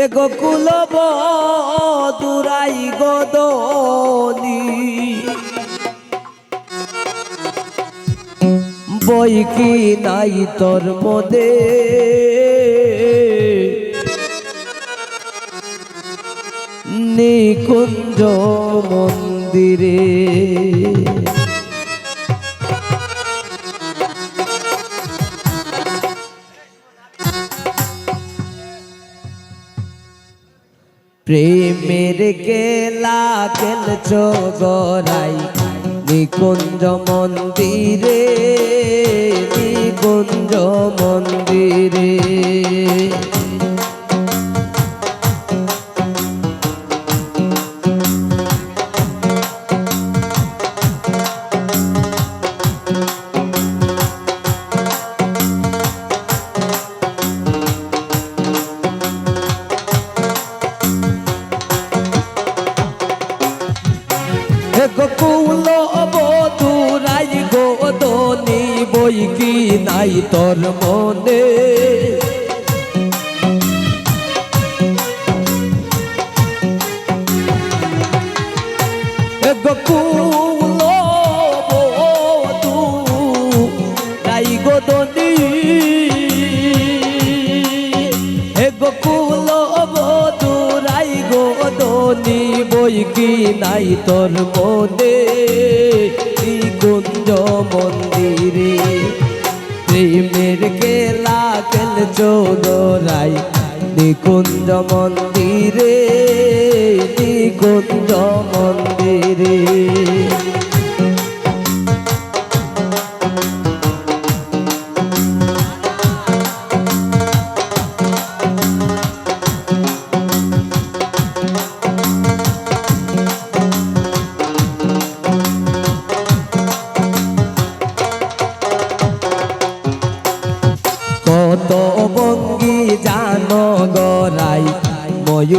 এ গোকুল দুরাই গদনি বই কি নাই তোর মদে নিকুঞ্জ মন্দিরে। প্রেমের গেলা খেলছ গরাই নিকুঞ্জ মন্দিরে নিকুঞ্জ মন্দিরে। বই কি নাই তোর মনে? বই কি নাই তোর মনে? চোরাই নিকুঞ্জ মন্দিরে নিকুঞ্জ মন্দিরে।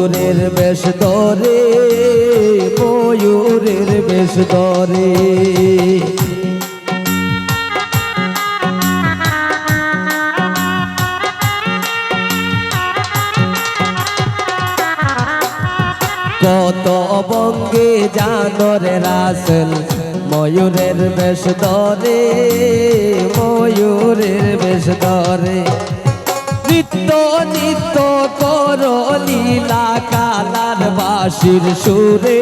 ময়ূরের বেশ ধরে ময়ূরের বেশ ধরে কত বঙ্গে জানর রাসেল, ময়ূরের বেশ ধরে ময়ূরের বেশ ধরে নিত্য নিত্য কর বাসির সুরে।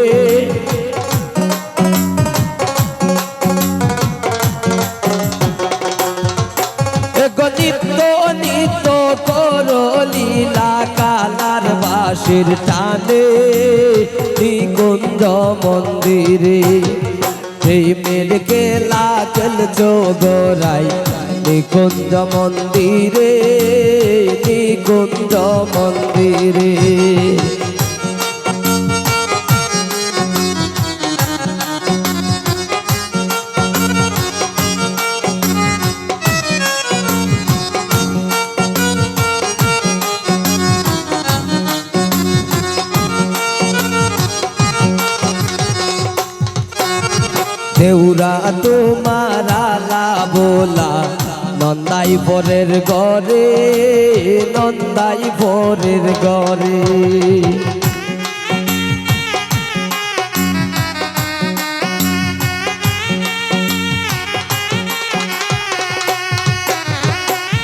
লীলা কালার টানে নিকুঞ্জ মন্দিরে। সেই মেল কেলা চল মন্দিরে। দেউরা তোমার আলা বোলা, নন্দাই পরের গরে নন্দাই পরের গরে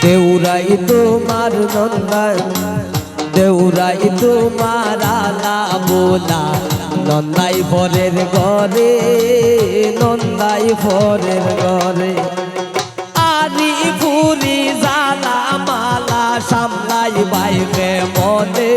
দেউরাই তোমার নন্দাই, দেউরাই তোমার আলা বোলা নন্দাই পরের ঘরে, নন্দাই পরের ঘরে। আরি পুরি জালা, মালা, সামলাই বাইরে মনে।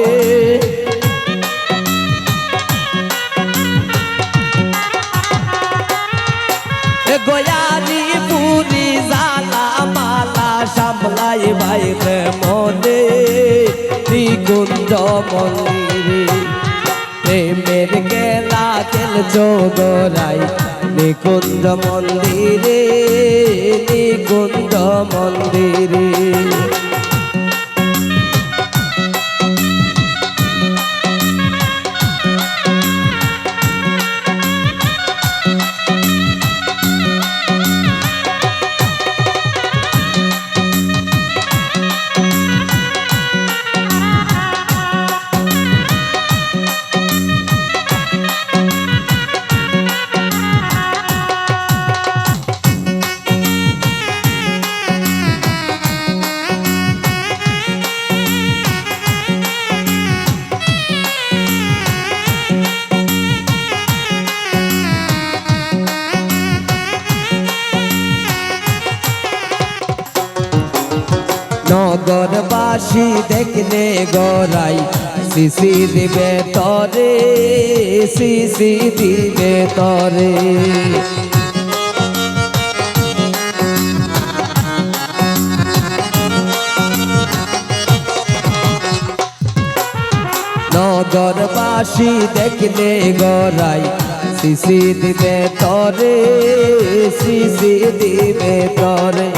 গয়ারি পুরি জালা, মালা, সামলাই বাইরে মনে। নিকুঞ্জ মন্দিরে প্রেমের গেলা চোগরাই নিকুঞ্জ মন্দিরে নিকুঞ্জ মন্দিরে। বাসি দেখলে গড়াই। সিসি দিবে তরে, সিসি দিবে তরে। নগরবাসী দেখলে গড়াই। সিসি দিবে তরে, সিসি দিবে তরে।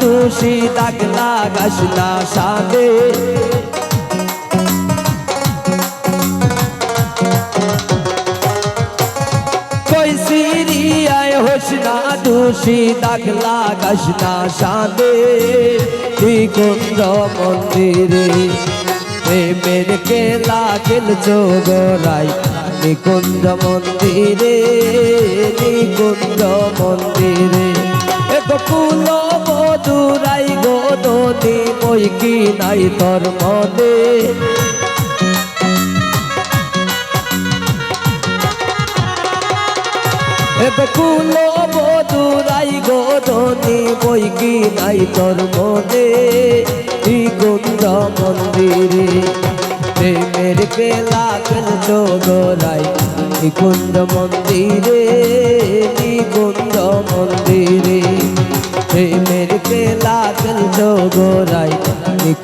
দোষী দাগ লাগাস না সাদে। কই সিরিয়ায় হোস না দোষী, দাগ লাগাস না সাদে। কুঞ্জ মন্দিরে প্রেমের কেলা খেলছো গোরাই নিকুঞ্জ মন্দিরে নিকুঞ্জ মন্দিরে। এক ফুল মধুরাই গোদনি মই কি নাই তোর মনে কুল মধুরাই গোদনি বই কি নাই তোর মনে কুন্দ মন্দিরে প্রেমের বেলা খেলছো গোরাই কুন্দ মন্দিরে কুন্দ মন্দিরে। প্রেমের বেলা খেলছো গোরাই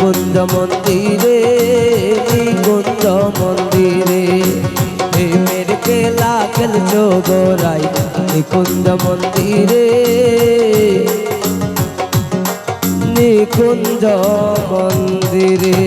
কুন্দ মন্দিরে কুন্দ মন্দিরে। প্রেমের বেলা খেলছো গোরাই নিকুঞ্জ মন্দিরে। নিকুঞ্জ মন্দিরে।